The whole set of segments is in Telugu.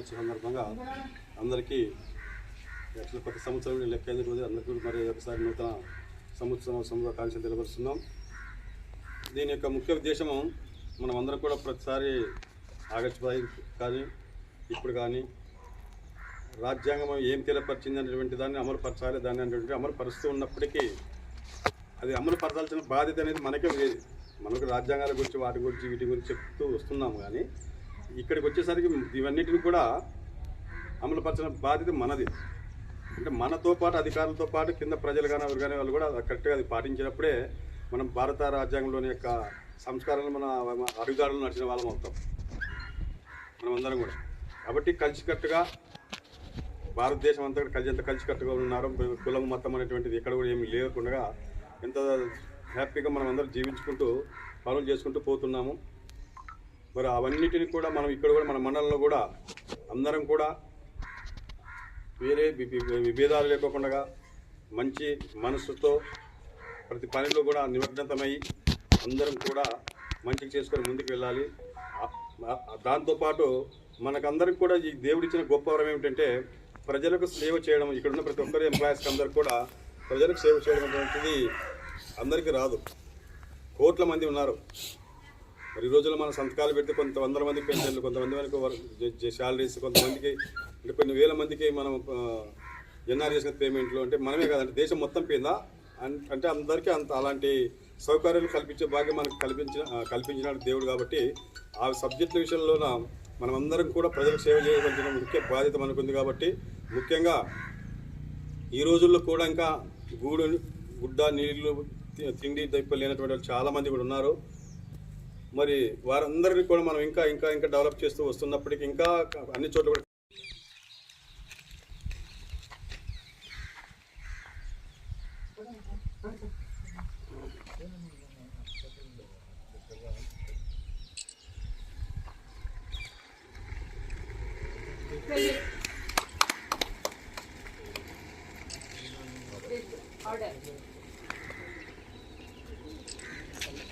దినోత్సవం సందర్భంగా అందరికీ యాక్చువల్ ప్రతి సంవత్సరం లెక్క అయిన రోజు అందరికీ మరి ఒకసారి నూతన సంవత్సరం శుభాకాంక్షలు తెలియపరుస్తున్నాం. దీని యొక్క ముఖ్య ఉద్దేశము మనం అందరం కూడా ప్రతిసారి ఆగస్టు పది కానీ ఇప్పుడు కానీ రాజ్యాంగం ఏం తెలియపరిచింది అనేటువంటి దాన్ని అమలుపరచాలి దాన్ని అనేటువంటి అమలుపరుస్తూ ఉన్నప్పటికీ అది అమలు పరచాల్సిన బాధ్యత అనేది మనకే లేదు మనకు రాజ్యాంగాల గురించి వాటి గురించి వీటి గురించి చెప్తూ వస్తున్నాము కానీ ఇక్కడికి వచ్చేసరికి ఇవన్నిటిని కూడా అమలుపరచిన బాధ్యత మనది. అంటే మనతో పాటు అధికారులతో పాటు కింద ప్రజలు కానీ ఎవరు కానీ వాళ్ళు కూడా కరెక్ట్గా అది పాటించినప్పుడే మనం భారత రాజ్యాంగంలోని యొక్క సంస్కారాలు మన అడుగుదారులు నడిచిన వాళ్ళం అవుతాం. మనం అందరం కూడా. కాబట్టి కలిసికట్టుగా భారతదేశం అంతా కలిసి ఎంత కలిసికట్టుగా ఉన్నారు కులం మతం అనేటువంటిది ఎక్కడ కూడా ఏమి లేకుండా ఎంత హ్యాపీగా మనం అందరం జీవించుకుంటూ పనులు చేసుకుంటూ పోతున్నాము. మరి అవన్నిటిని కూడా మనం ఇక్కడ కూడా మన మండలంలో కూడా అందరం కూడా వేరే విభేదాలు లేకోకుండా మంచి మనసుతో ప్రతి పనిలో కూడా నిమగ్నతమై అందరం కూడా మంచిగా చేసుకొని ముందుకు వెళ్ళాలి. దాంతోపాటు మనకందరికి కూడా ఈ దేవుడిచ్చిన గొప్ప వరం ఏమిటంటే ప్రజలకు సేవ చేయడం. ఇక్కడ ఉన్న ప్రతి ఒక్కరి ఎంప్లాయీస్కి అందరికి కూడా ప్రజలకు సేవ చేయడం అనేటువంటిది అందరికీ రాదు. కోట్ల మంది ఉన్నారు. మరి ఈ రోజుల్లో మన సంతకాలు పెడితే కొంత వందల మంది పెన్షన్లు కొంతమంది మనకు శాలరీస్ కొంతమందికి అంటే కొన్ని వేల మందికి మనం ఎన్ఆర్ చేసిన పేమెంట్లు అంటే మనమే కాదంటే దేశం మొత్తం పోయిందా? అన్- అంటే అందరికీ అంత అలాంటి సౌకర్యాలు కల్పించే భాగ్యం మనకు కల్పించిన ఆ, కల్పించినాడు దేవుడు కాబట్టి ఆ సబ్జెక్టుల విషయంలోన మనమందరం కూడా ప్రజలకు సేవ చేయవలసిన ముఖ్య బాధ్యత మనకుంది కాబట్టి ముఖ్యంగా ఈ రోజుల్లో కూడా ఇంకా గూడు గుడ్డ నీళ్ళు తిండి దెబ్బలు లేనటువంటి వాళ్ళు చాలామంది కూడా ఉన్నారు. మరి వారందరినీ కూడా మనం ఇంకా ఇంకా ఇంకా డెవలప్ చేస్తూ వస్తున్నప్పటికీ ఇంకా అన్ని చోట్ల కూడా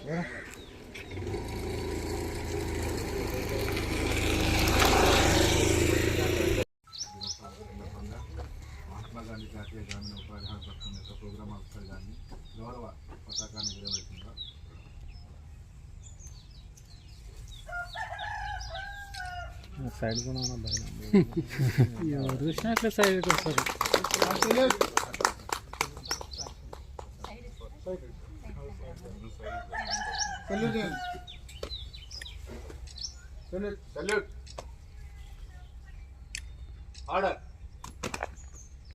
Yeah. హామీ పథకం యొక్క ప్రోగ్రామ్ ఆఫీసర్ గారిని గౌరవ పతాకాన్ని నిర్వహిస్తుందా సైడ్ కూడా ఎవరు చూసినా అట్లా సైడ్కి వస్తారు. సల్యూట్. ఆర్డర్.